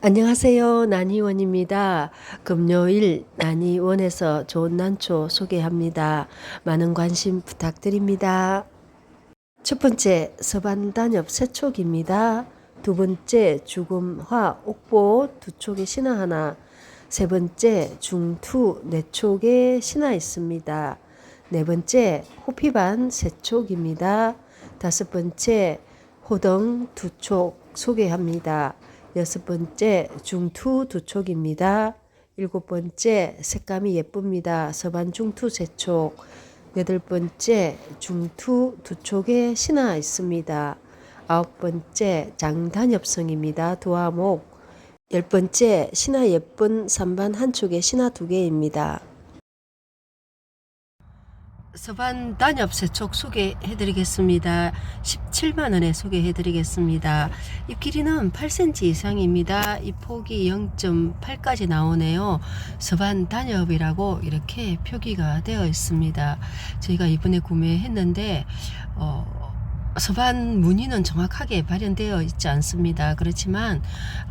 안녕하세요. 난이원입니다. 금요일 난이원에서 좋은 난초 소개합니다. 많은 관심 부탁드립니다. 첫 번째 서반단엽 세촉입니다. 두 번째 죽음화 옥보 두 촉에 신화 하나. 세 번째 중투 네 촉에 신화 있습니다. 네 번째 호피반 세 촉입니다. 다섯 번째 호덩 두촉 소개합니다. 여섯 번째 중투 두 촉입니다. 일곱 번째 색감이 예쁩니다. 서반 중투 세 촉. 여덟 번째 중투 두 촉에 신화 있습니다. 아홉 번째 장단엽성입니다. 도화목. 열 번째 신화 예쁜 삼반 한 촉에 신화 두 개입니다. 서반 단엽 세촉 소개해드리겠습니다. 17만 원에 소개해드리겠습니다. 잎 길이는 8cm 이상입니다. 이 폭이 0.8까지 나오네요. 서반 단엽이라고 이렇게 표기가 되어 있습니다. 저희가 이번에 구매했는데 어, 서반 무늬는 정확하게 발현되어 있지 않습니다. 그렇지만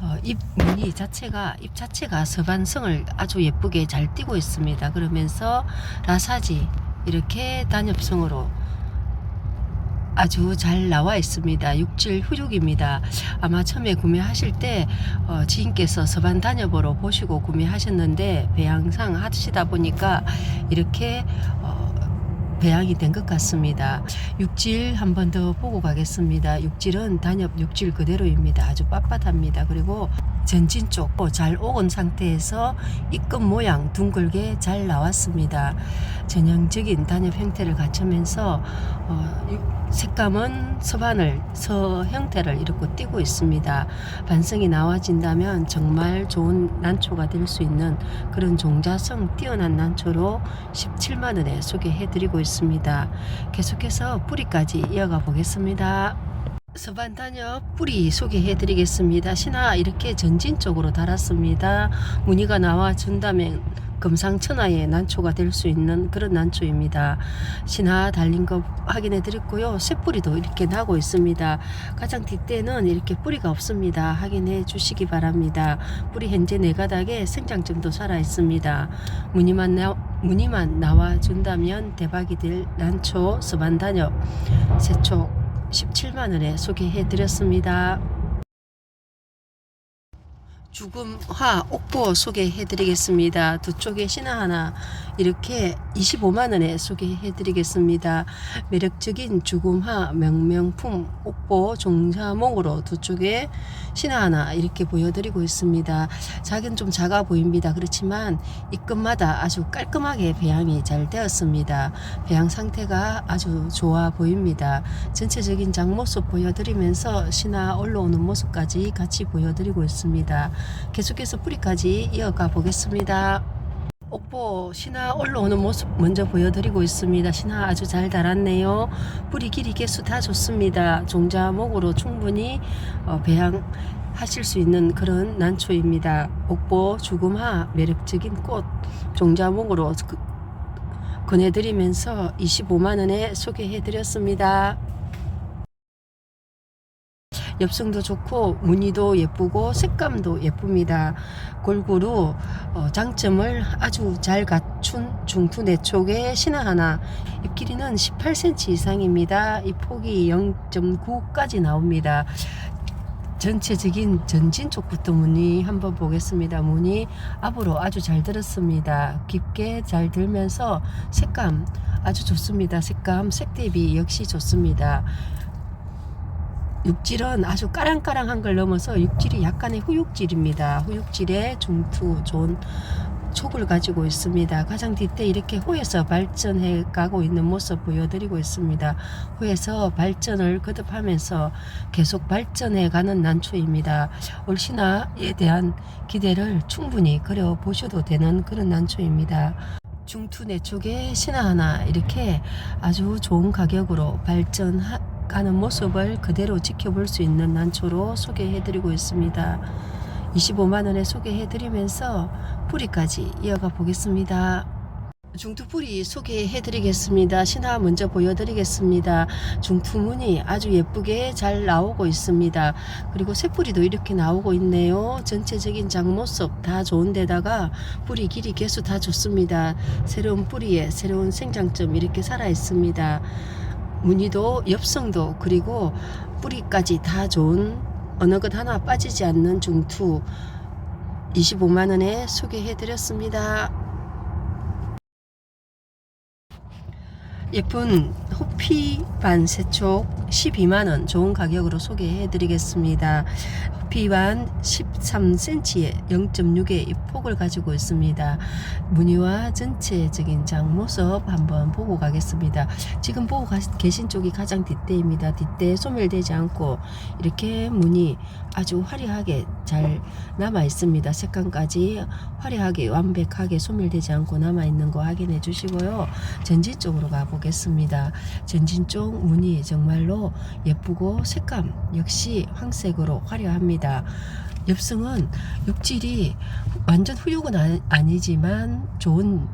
어, 잎 무늬 자체가 잎 자체가 서반성을 아주 예쁘게 잘 띄고 있습니다. 그러면서 라사지 이렇게 단엽성으로 아주 잘 나와 있습니다. 육질 후육입니다. 아마 처음에 구매하실 때 어, 지인께서 서반 단엽으로 보시고 구매하셨는데 배양상 하시다 보니까 이렇게 어, 배양이 된 것 같습니다. 육질 한 번 더 보고 가겠습니다. 육질은 단엽 육질 그대로입니다. 아주 빳빳합니다. 그리고 전진 쪽잘 오은 상태에서 입금 모양 둥글게 잘 나왔습니다. 전형적인 단엽 형태를 갖추면서 어, 육- 색감은 서반을 서 형태를 이렇게 띄고 있습니다. 반성이 나와진다면 정말 좋은 난초가 될 수 있는 그런 종자성 뛰어난 난초로 17만 원에 소개해드리고 있습니다. 계속해서 뿌리까지 이어가 보겠습니다. 서반 단엽 뿌리 소개해 드리겠습니다. 신화 이렇게 전진 쪽으로 달았습니다. 무늬가 나와 준다면 금상천하의 난초가 될 수 있는 그런 난초입니다. 신화 달린 거 확인해 드렸고요. 쇠뿌리도 이렇게 나고 있습니다. 가장 뒷대는 이렇게 뿌리가 없습니다. 확인해 주시기 바랍니다. 뿌리 현재 네 가닥에 생장점도 살아 있습니다. 무늬만 나, 무늬만 나와 준다면 대박이 될 난초 서반 단엽 세촉 17만 원에 소개해 드렸습니다. 죽음화 옥보 소개해 드리겠습니다. 두 쪽에 신화 하나 이렇게 25만 원에 소개해 드리겠습니다. 매력적인 죽음화 명명품 옥보 종자몽으로 두 쪽에 신화 하나 이렇게 보여드리고 있습니다. 작은 좀 작아 보입니다. 그렇지만 입금마다 아주 깔끔하게 배양이 잘 되었습니다. 배양 상태가 아주 좋아 보입니다. 전체적인 장 모습 보여드리면서 신화 올라오는 모습까지 같이 보여드리고 있습니다. 계속해서 뿌리까지 이어가 보겠습니다. 옥보 신화 올라오는 모습 먼저 보여드리고 있습니다. 신화 아주 잘 달았네요. 뿌리 길이 개수 다 좋습니다. 종자목으로 충분히 어, 배양하실 수 있는 그런 난초입니다. 옥보 죽음화 매력적인 꽃 종자목으로 그- 권해드리면서 25만 원에 소개해드렸습니다. 엽성도 좋고 무늬도 예쁘고 색감도 예쁩니다. 골고루 어, 장점을 아주 잘 갖춘 중투 내촉의 신화 하나 잎 길이는 18cm 이상입니다. 이 폭이 0.9까지 나옵니다. 전체적인 전진 쪽부터 무늬 한번 보겠습니다. 무늬 앞으로 아주 잘 들었습니다. 깊게 잘 들면서 색감 아주 좋습니다. 색감 색 대비 역시 좋습니다. 육질은 아주 까랑까랑한 걸 넘어서 육질이 약간의 후육질입니다. 후육질의 중투 좋은 촉을 가지고 있습니다. 가장 뒷대 이렇게 호에서 발전해 가고 있는 모습 보여드리고 있습니다. 호에서 발전을 거듭하면서 계속 발전해 가는 난초입니다. 올 신화에 대한 기대를 충분히 그려 보셔도 되는 그런 난초입니다. 중투 내쪽에 신화 하나 이렇게 아주 좋은 가격으로 발전 가는 모습을 그대로 지켜볼 수 있는 난초로 소개해드리고 있습니다. 25만 원에 소개해드리면서 뿌리까지 이어가 보겠습니다. 중투뿌리 소개해드리겠습니다. 신화 먼저 보여드리겠습니다. 중투문이 아주 예쁘게 잘 나오고 있습니다. 그리고 새뿌리도 이렇게 나오고 있네요. 전체적인 장모습 다 좋은데다가 뿌리 길이 개수 다 좋습니다. 새로운 뿌리에 새로운 생장점 이렇게 살아 있습니다. 무늬도 엽성도 그리고 뿌리까지 다 좋은 어느 것 하나 빠지지 않는 중투 25만 원에 소개해드렸습니다. 예쁜 호 피 반세촉 12만원 좋은 가격으로 소개해 드리겠습니다. 호피 반 13cm에 0.6의 폭을 가지고 있습니다. 무늬와 전체적인 장모습 한번 보고 가겠습니다. 지금 보고 가- 계신 쪽이 가장 뒷대입니다. 뒷대 소멸되지 않고 이렇게 무늬 아주 화려하게 잘 남아 있습니다. 색감까지 화려하게 완벽하게 소멸되지 않고 남아 있는 거 확인해 주시고요. 전진 쪽으로 가보겠습니다. 전진 쪽 무늬 정말로 예쁘고 색감 역시 황색으로 화려합니다. 엽성은 육질이 완전 후육은 아- 아니지만 좋은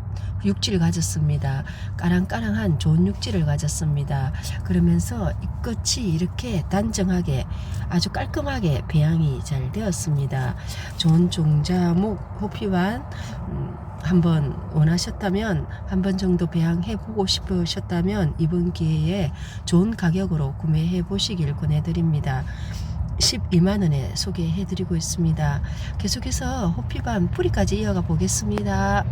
육질을 가졌습니다. 까랑까랑한 좋은 육질을 가졌습니다. 그러면서 이 끝이 이렇게 단정하게 아주 깔끔하게 배양이 잘 되었습니다. 좋은 종자목 호피완 음, 한번 원하셨다면 한 번 정도 배양해 보고 싶으셨다면 이번 기회에 좋은 가격으로 구매해 보시길 권해드립니다. 12만 원에 소개해 드리고 있습니다. 계속해서 호피반 뿌리까지 이어가 보겠습니다.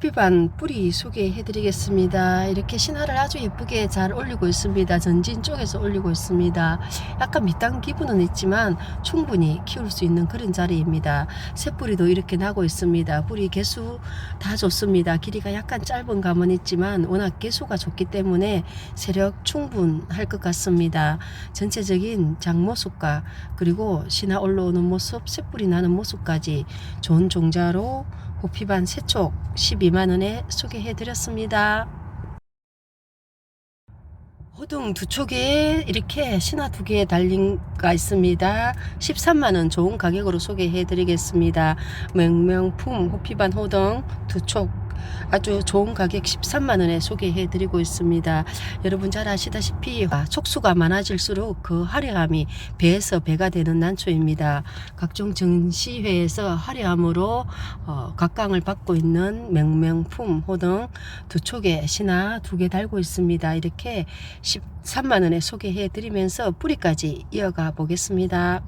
호피반 뿌리 소개해 드리겠습니다. 이렇게 신화를 아주 예쁘게 잘 올리고 있습니다. 전진 쪽에서 올리고 있습니다. 약간 밑단 기분은 있지만 충분히 키울 수 있는 그런 자리입니다. 새뿌리도 이렇게 나고 있습니다. 뿌리 개수 다 좋습니다. 길이가 약간 짧은 감은 있지만 워낙 개수가 좋기 때문에 세력 충분할 것 같습니다. 전체적인 장모습과 그리고 신화 올라오는 모습, 새뿌리 나는 모습까지 좋은 종자로 호피반 세촉 12만원에 소개해 드렸습니다. 호등 두 촉에 이렇게 신화 두개 달린가 있습니다. 13만원 좋은 가격으로 소개해 드리겠습니다. 명명품 호피반 호등 두촉 아주 좋은 가격 13만원에 소개해 드리고 있습니다. 여러분 잘 아시다시피 촉수가 많아질수록 그 화려함이 배에서 배가 되는 난초입니다. 각종 전시회에서 화려함으로 어, 각광을 받고 있는 명명품 호등 두 촉에 신화 두 개 달고 있습니다. 이렇게 13만 원에 소개해 드리면서 뿌리까지 이어가 보겠습니다.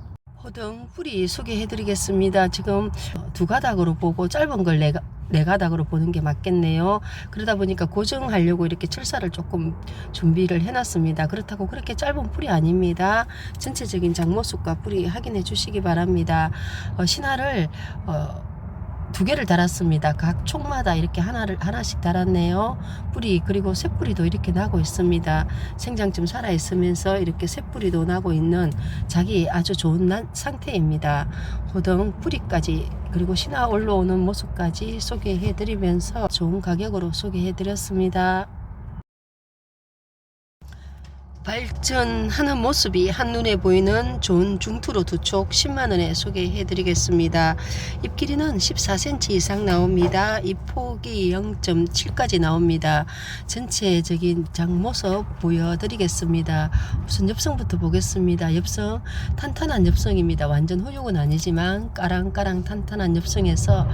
호등 뿌리 소개해 드리겠습니다. 지금 두 가닥으로 보고 짧은 걸 네, 가- 네 가닥으로 보는 게 맞겠네요. 그러다 보니까 고정하려고 이렇게 철사를 조금 준비를 해놨습니다. 그렇다고 그렇게 짧은 뿌리 아닙니다. 전체적인 장모습과 뿌리 확인해 주시기 바랍니다. 어, 신화를 어, 두 개를 달았습니다. 각 촉마다 이렇게 하나를 하나씩 달았네요. 뿌리 그리고 새뿌리도 이렇게 나고 있습니다. 생장점 살아 있으면서 이렇게 새뿌리도 나고 있는 자기 아주 좋은 난- 상태입니다. 호등 뿌리까지 그리고 신화 올라오는 모습까지 소개해 드리면서 좋은 가격으로 소개해 드렸습니다. 발전하는 모습이 한눈에 보이는 좋은 중투로 두 촉 10만원에 소개해 드리겠습니다. 잎 길이는 14cm 이상 나옵니다. 잎 폭이 0.7까지 나옵니다. 전체적인 장모습 보여드리겠습니다. 우선 엽성부터 보겠습니다. 엽성 탄탄한 엽성입니다. 완전 후육은 아니지만 까랑까랑 탄탄한 엽성에서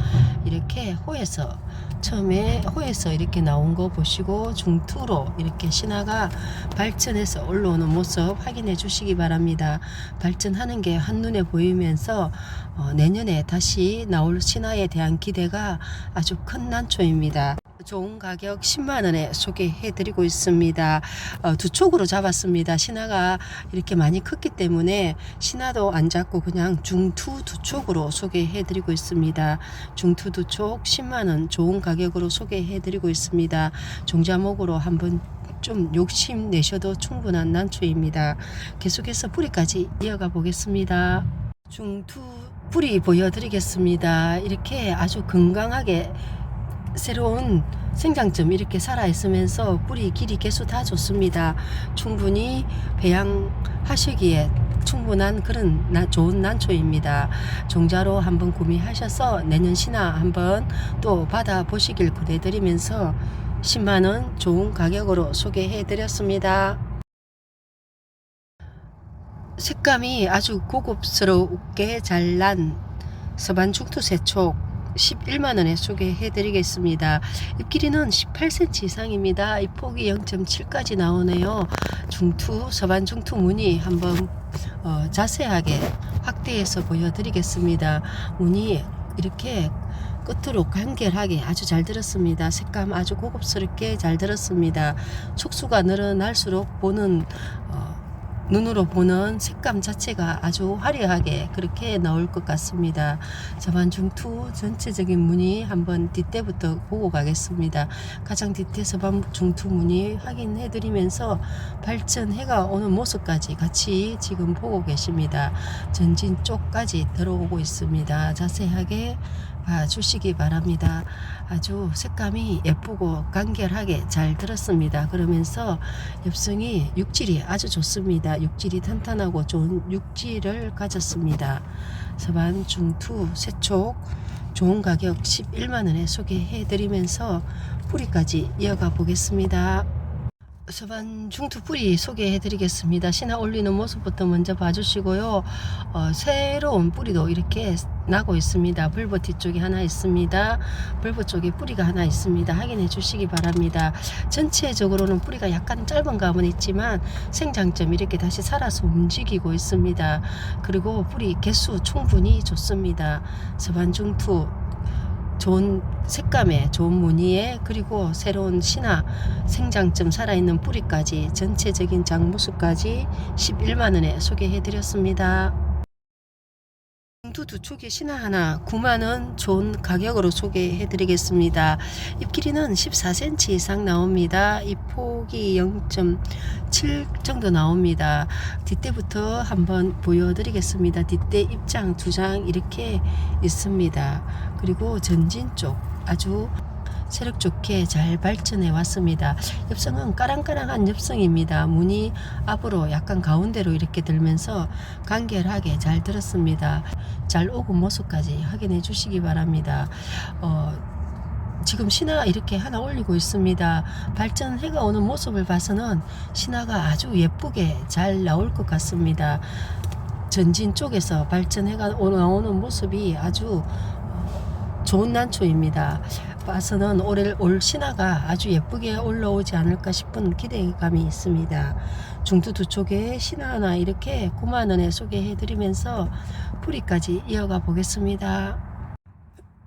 이렇게 호에서 처음에 호에서 이렇게 나온 거 보시고 중투로 이렇게 신화가 발전해서 올라오는 모습 확인해 주시기 바랍니다. 발전하는 게 한눈에 보이면서 어, 내년에 다시 나올 신화에 대한 기대가 아주 큰 난초입니다. 좋은 가격 10만 원에 소개해 드리고 있습니다. 어, 두 촉으로 잡았습니다. 신화가 이렇게 많이 컸기 때문에 신화도 안 잡고 그냥 중투 두 촉으로 소개해 드리고 있습니다. 중투 두 촉 10만 원 좋은 가격으로 소개해 드리고 있습니다. 종자목으로 한번 좀 욕심 내셔도 충분한 난초입니다. 계속해서 뿌리까지 이어가 보겠습니다. 중투 뿌리 보여드리겠습니다. 이렇게 아주 건강하게 새로운 생장점 이렇게 살아 있으면서 뿌리 길이 개수 다 좋습니다. 충분히 배양하시기에 충분한 그런 나- 좋은 난초입니다. 종자로 한번 구매하셔서 내년 신화 한번 또 받아보시길 권해드리면서 10만원 좋은 가격으로 소개해드렸습니다. 색감이 아주 고급스럽게 잘 난 서반 중투 세촉 11만원에 소개해 드리겠습니다. 잎 길이는 18cm 이상입니다. 잎 폭이 0.7까지 나오네요. 중투, 서반 중투 무늬 한번 어, 자세하게 확대해서 보여드리겠습니다. 무늬 이렇게 끝으로 간결하게 아주 잘 들었습니다. 색감 아주 고급스럽게 잘 들었습니다. 촉수가 늘어날수록 보는 어, 눈으로 보는 색감 자체가 아주 화려하게 그렇게 나올 것 같습니다. 저반 중투 전체적인 무늬 한번 뒷대부터 보고 가겠습니다. 가장 뒷대 서반 중투 무늬 확인해 드리면서 발전해가 오는 모습까지 같이 지금 보고 계십니다. 전진 쪽까지 들어오고 있습니다. 자세하게 봐 주시기 바랍니다. 아주 색감이 예쁘고 간결하게 잘 들었습니다. 그러면서 엽성이 육질이 아주 좋습니다. 육질이 탄탄하고 좋은 육질을 가졌습니다. 서반 중투 세촉 좋은 가격 11만원에 소개해 드리면서 뿌리까지 이어가 보겠습니다. 서반 중투 뿌리 소개해 드리겠습니다. 신화 올리는 모습부터 먼저 봐주시고요. 어, 새로운 뿌리도 이렇게 나고 있습니다. 불보 뒤쪽에 하나 있습니다. 불보 쪽에 뿌리가 하나 있습니다. 확인해 주시기 바랍니다. 전체적으로는 뿌리가 약간 짧은 감은 있지만 생장점 이렇게 다시 살아서 움직이고 있습니다. 그리고 뿌리 개수 충분히 좋습니다. 서반 중투 좋은 색감에 좋은 무늬에 그리고 새로운 신화 생장점 살아있는 뿌리까지 전체적인 장모습까지 11만원에 소개해 드렸습니다. 두두 축의 신화 하나 9만원 좋은 가격으로 소개해 드리겠습니다. 잎 길이는 14cm 이상 나옵니다. 잎 폭이 0.7 정도 나옵니다. 뒷대부터 한번 보여드리겠습니다. 뒷대 입장 두 장 이렇게 있습니다. 그리고 전진 쪽 아주 세력 좋게 잘 발전해 왔습니다. 엽성은 까랑까랑한 엽성입니다. 문이 앞으로 약간 가운데로 이렇게 들면서 간결하게 잘 들었습니다. 잘 오고 모습까지 확인해 주시기 바랍니다. 어, 지금 신화 이렇게 하나 올리고 있습니다. 발전해가 오는 모습을 봐서는 신화가 아주 예쁘게 잘 나올 것 같습니다. 전진 쪽에서 발전해가 오- 나오는 모습이 아주 어, 좋은 난초입니다. 봐서는 올, 올 신화가 아주 예쁘게 올라오지 않을까 싶은 기대감이 있습니다. 중투 두 쪽에 신화 하나 이렇게 9만원에 소개해드리면서 뿌리까지 이어가 보겠습니다.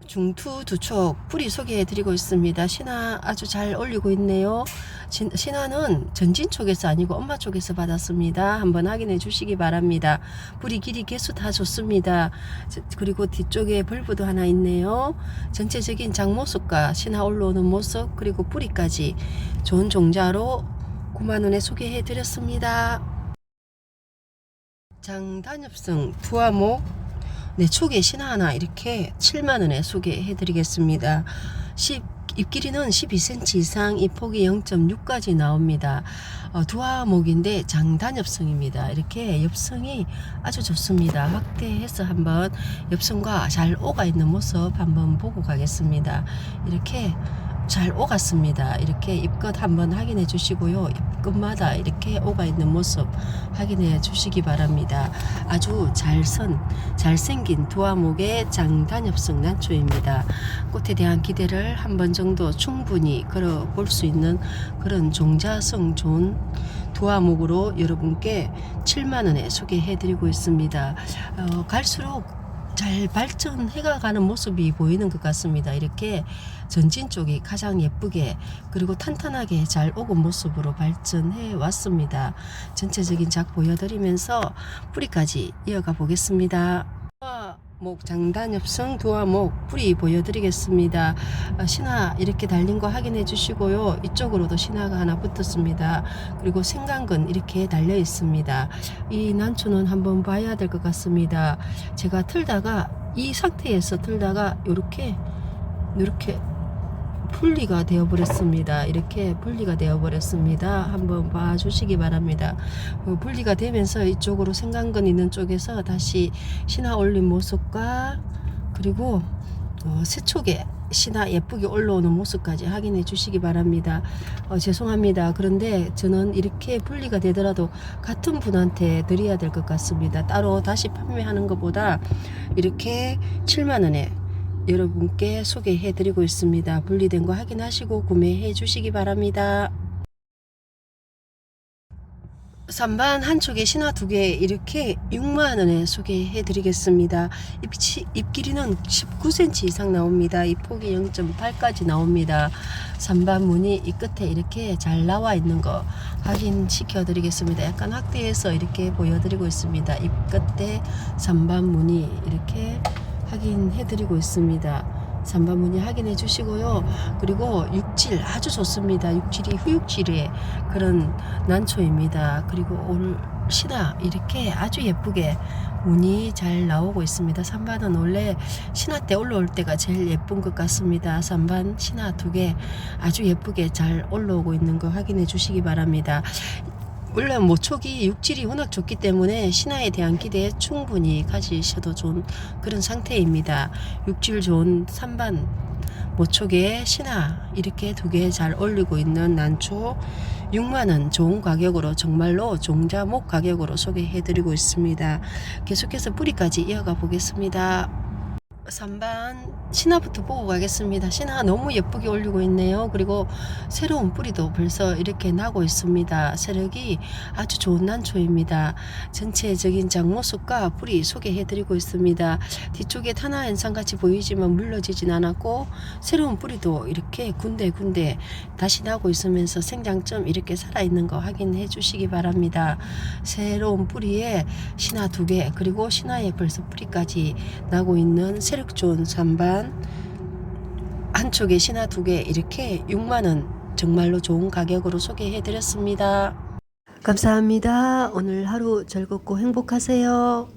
중투 두촉 뿌리 소개해 드리고 있습니다. 신화 아주 잘 올리고 있네요. 신, 신화는 전진 쪽에서 아니고 엄마 쪽에서 받았습니다. 한번 확인해 주시기 바랍니다. 뿌리 길이 개수 다 좋습니다. 저- 그리고 뒤쪽에 벌브도 하나 있네요. 전체적인 장 모습과 신화 올라오는 모습 그리고 뿌리까지 좋은 종자로 9만원에 소개해 드렸습니다. 장단엽성 두화목 네, 초계 신화 하나 이렇게 7만원에 소개해 드리겠습니다. 10, 잎 길이는 12cm 이상, 잎 폭이 0.6까지 나옵니다. 어, 두화목인데 장단엽성입니다. 이렇게 엽성이 아주 좋습니다. 확대해서 한번 엽성과 잘 오가 있는 모습 한번 보고 가겠습니다. 이렇게 잘 오갔습니다. 이렇게 잎끝 한번 확인해 주시고요. 잎끝마다 이렇게 오가 있는 모습 확인해 주시기 바랍니다. 아주 잘선, 잘생긴 두화목의 장단엽성 난초입니다. 꽃에 대한 기대를 한 번 정도 충분히 걸어볼 수 있는 그런 종자성 좋은 두화목으로 여러분께 7만원에 소개해 드리고 있습니다. 어, 갈수록 잘 발전해가 가는 모습이 보이는 것 같습니다. 이렇게 전진 쪽이 가장 예쁘게 그리고 탄탄하게 잘 오고 모습으로 발전해 왔습니다. 전체적인 작 보여드리면서 뿌리까지 이어가 보겠습니다. 목 장단엽성 두화목 뿌리 보여드리겠습니다. 아, 신화 이렇게 달린 거 확인해 주시고요. 이쪽으로도 신화가 하나 붙었습니다. 그리고 생강근 이렇게 달려 있습니다. 이 난초는 한번 봐야 될 것 같습니다. 제가 틀다가 이 상태에서 틀다가 이렇게 이렇게 분리가 되어버렸습니다. 이렇게 분리가 되어버렸습니다. 한번 봐주시기 바랍니다. 어, 분리가 되면서 이쪽으로 생강근 있는 쪽에서 다시 신화 올린 모습과 그리고 어, 세촉에 신화 예쁘게 올라오는 모습까지 확인해 주시기 바랍니다. 어, 죄송합니다. 그런데 저는 이렇게 분리가 되더라도 같은 분한테 드려야 될 것 같습니다. 따로 다시 판매하는 것보다 이렇게 7만 원에 여러분께 소개해 드리고 있습니다. 분리된 거 확인하시고 구매해 주시기 바랍니다. 선반 한쪽에 신화 두 개 이렇게 6만 원에 소개해 드리겠습니다. 잎 길이는 19cm 이상 나옵니다. 이 폭이 0.8까지 나옵니다. 선반 무늬 이 끝에 이렇게 잘 나와 있는 거 확인시켜 드리겠습니다. 약간 확대해서 이렇게 보여드리고 있습니다. 잎 끝에 선반 무늬 이렇게 확인해 드리고 있습니다. 선반 무늬 확인해 주시고요. 그리고 육질 아주 좋습니다. 육질이 후육질의 그런 난초입니다. 그리고 오늘 신화 이렇게 아주 예쁘게 무늬 잘 나오고 있습니다. 선반은 원래 신화 때 올라올 때가 제일 예쁜 것 같습니다. 선반 신화 두 개 아주 예쁘게 잘 올라오고 있는 거 확인해 주시기 바랍니다. 물론 모촉이 육질이 워낙 좋기 때문에 신화에 대한 기대 충분히 가지셔도 좋은 그런 상태입니다. 육질 좋은 산반 모촉에 신화 이렇게 두 개 잘 올리고 있는 난초 6만원 좋은 가격으로 정말로 종자목 가격으로 소개해드리고 있습니다. 계속해서 뿌리까지 이어가 보겠습니다. 3반 신화부터 보고 가겠습니다. 신화 너무 예쁘게 올리고 있네요. 그리고 새로운 뿌리도 벌써 이렇게 나고 있습니다. 세력이 아주 좋은 난초입니다. 전체적인 장모습과 뿌리 소개해드리고 있습니다. 뒤쪽에 탄화 현상 같이 보이지만 물러지진 않았고 새로운 뿌리도 이렇게 군데군데 다시 나고 있으면서 생장점 이렇게 살아있는 거 확인해 주시기 바랍니다. 새로운 뿌리에 신화 두 개 그리고 신화에 벌써 뿌리까지 나고 있는 세력 좋은 산반 한쪽에 신화 두 개 이렇게 6만 원 정말로 좋은 가격으로 소개해 드렸습니다. 감사합니다. 오늘 하루 즐겁고 행복하세요.